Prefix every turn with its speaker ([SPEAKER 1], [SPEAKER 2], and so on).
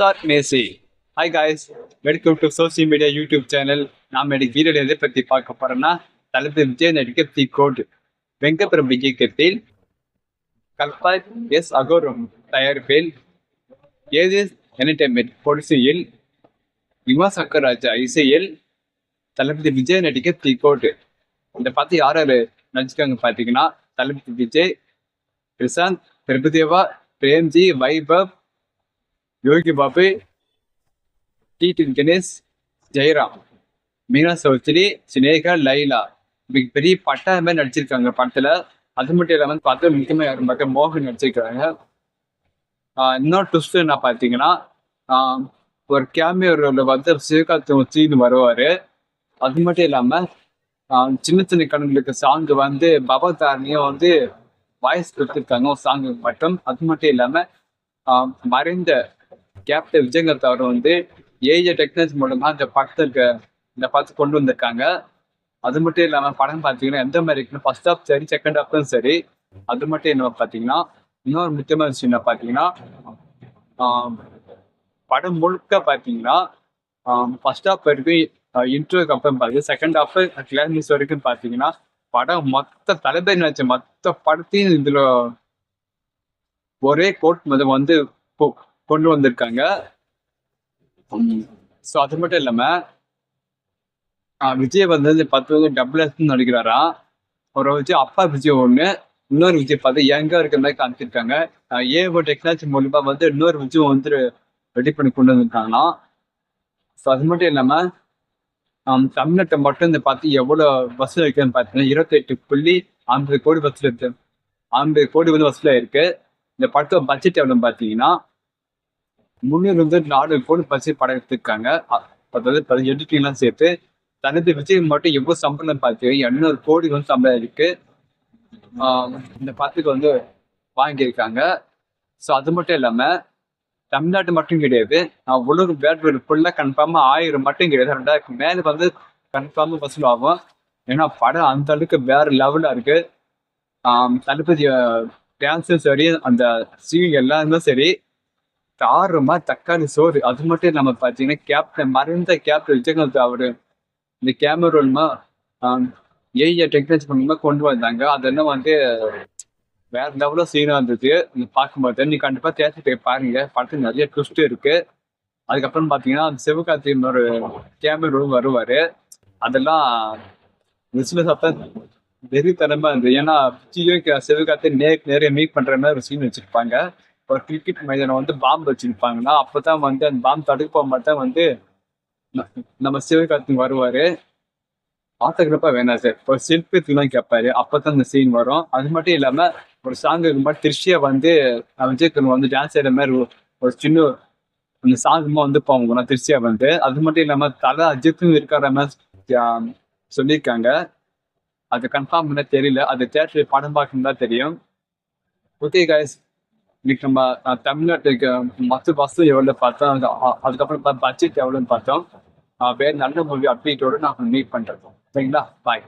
[SPEAKER 1] Sir மேசி hi guys welcome to social media YouTube channel நாம் இன்னைக்கு video எதை பற்றி பார்க்க போறோம்னா தளபதி விஜய் நடிக்க தி கோட் வெங்கபிரபு இயக்கத்தில் கல்பாய் எஸ் அகோரம் தயாரிப்பில் ஏதிஸ் என்டர்டைன்மெண்ட் பொடிசியில் யுவா சக்கராஜா இசையில் தளபதி விஜய் நடிக்க தி கோட் இந்த பார்த்து யார் யார் நடிச்சிருக்காங்க பார்த்தீங்கன்னா தளபதி விஜய் பிரசாந்த் பிரபுதேவா பிரேம்ஜி வைபவ் யோகி பாபு டி டின் கணேஷ் ஜெயராம் மீனா சௌத்ரி சினேகா லைலா மிகப்பெரிய பெரிய மாதிரி நடிச்சிருக்காங்க படத்தில். அது மட்டும் இல்லாமல் பார்த்து முக்கியமாக யாரும் பார்க்க மோகன் நடிச்சிருக்காங்க. இன்னொரு ட்விஸ்ட் என்ன பார்த்தீங்கன்னா ஒரு கேமியோ வந்து சிவகார்த்தி சீனு வருவார். அது மட்டும் இல்லாமல் சின்ன சின்ன கண்களுக்கு சாங் வந்து பபா தாரணியும் வந்து வாய்ஸ் கொடுத்துருக்காங்க. ஒரு சாங்கு மட்டும். அது மட்டும் இல்லாமல் மறைந்த கேப்டன் விஜயகாந்த் அவர் வந்து ஏஐ டெக்னாலஜி மூலமா இந்த படத்துக்கு இந்த படத்தை கொண்டு வந்திருக்காங்க. அது மட்டும் இல்லாமல் படம் பார்த்தீங்கன்னா எந்த மாதிரி இருக்குன்னு ஃபர்ஸ்ட் ஹாஃப் சரி செகண்ட் ஹாஃப்லும் சரி அது மட்டும் என்ன பார்த்தீங்கன்னா இன்னொரு முக்கியமான விஷயம் என்ன பார்த்தீங்கன்னா படம் முழுக்க பார்த்தீங்கன்னா ஃபர்ஸ்ட் ஹாஃப் வரைக்கும் இன்ட்ரோக்கு அப்புறம் பார்த்தீங்கன்னா செகண்ட் ஹாஃப் கிளாஸ் வரைக்கும் பார்த்தீங்கன்னா படம் மொத்த தளபதி நினைச்ச மொத்த படத்தையும் இதுல ஒரே கோட் வந்து கொ- கொண்டு வந்திருக்காங்க. ஸோ அது மட்டும் இல்லாம விஜய் வந்து இந்த பத்து வந்து டபுள் எஸ் நடிக்கிறாராம் ஒரு விஜய் அப்பா விஜய் ஒன்று இன்னொரு விஜய் பார்த்து எங்க இருக்கிற மாதிரி காமிச்சிருக்காங்க. ஏவோ டெக்னாலஜி மூலிமா வந்து இன்னொரு விஜயம் வந்து ரெடி பண்ணி கொண்டு வந்திருக்காங்களாம் ஸோ அது மட்டும் இல்லாம தமிழ்நாட்டை மட்டும் இந்த பார்த்து எவ்வளோ வசூல் இருக்குன்னு பார்த்தீங்கன்னா இருபத்தெட்டு புள்ளி ஐம்பது கோடி பஸ்ஸில் இருக்கு. ஐம்பது கோடி வந்து வசூல் இருக்கு. இந்த படத்தோட பட்ஜெட் எவ்வளோன்னு பார்த்தீங்கன்னா முந்நூறு வந்து நாலு கோடி பட்ஜெட் படம் எடுத்திருக்காங்க. அ- அதாவது எடிட்டிங்லாம் சேர்த்து. தனது விஜய் மட்டும் எவ்வளோ சம்பளம் பார்த்தீங்கன்னா எண்ணூறு கோடி வந்து சம்பளம் இருக்கு இந்த படத்துக்கு வந்து வாங்கியிருக்காங்க. ஸோ அது மட்டும் இல்லாமல் தமிழ்நாட்டு மட்டும் கிடையாது. நான் உலக ஃபுல்லாக கன்ஃபார்மாக ஆயிரம் மட்டும் கிடையாது. ரெண்டாயிரம் மேலே வந்து கன்ஃபார்மாக வசூல் ஆகும் ஏன்னா படம் அந்த அளவுக்கு வேற லெவலாக இருக்கு. தளபதி டான்ஸும் சரி அந்த சீன் எல்லாமே சரி. தாருமா தக்காளி சோறு. அது மட்டும் நம்ம பார்த்தீங்கன்னா கேப்டன் மறைந்த கேப்டன் விஜயகாந்த் அவரு இந்த கேமரோன்மா ஏஐ டெக்னாலஜி மூலமா கொண்டு வந்தாங்க. அதெல்லாம் வந்து வேற லெவலில் சீனாக இருந்தது. நீ பார்க்கும்போது நீ கண்டிப்பாக தேட்டர் போய் பாருங்க. படத்துக்கு நிறைய ட்விஸ்ட் இருக்கு. அதுக்கப்புறம் பார்த்தீங்கன்னா அந்த சிவகார்த்திகன் ஒரு கேமரூம் வருவார். அதெல்லாம் விசில சத்தம் வெறித்தனமா இருந்தது. ஏன்னா விஜயும் சிவகார்த்தி நேருக்கு நேரே மீட் பண்ணுற மாதிரி ஒரு சீன் வச்சுருப்பாங்க. ஒரு கிரிக்கெட் மைதானம் வந்து பாம்பு வச்சிருப்பாங்கன்னா அப்பதான் வந்து அந்த பாம்பு தடுக்க போகும்போது வந்து நம்ம சிவகார்த்திக் வருவாரு. ஆட்டோகிராஃபா வேணாம் சார் ஒரு சிற்பத்துக்குலாம் கேட்பாரு அப்பதான் அந்த சீன் வரும். அது மட்டும் இல்லாம ஒரு சாங் மாதிரி திருஷ்யா வந்து விஜயகுமார் வந்து டான்ஸ் ஆடுற மாதிரி ஒரு- சின்ன அந்த சாங்குமா வந்து போவாங்க திருஷ்யா வந்து. அது மட்டும் இல்லாம தலை அஜித்தும் இருக்கிற மாதிரி சொல்லியிருக்காங்க. அது கன்ஃபார்ம் பண்ண தெரியல. அது தேட்டர் படம் பார்க்கணும் தான் தெரியும். ஓகே கைஸ் இன்னைக்கு நம்ம தமிழ்நாட்டுக்கு மற்ற வசூல் எவ்வளோ பார்த்தோம் அதுக்கப்புறம் பட்ஜெட் எவ்வளோன்னு பார்த்தோம். வேறு வேற நல்ல மூவி அப்டேட்டோட நான் மீட் பண்ணுறோம் சரிங்களா? பாய்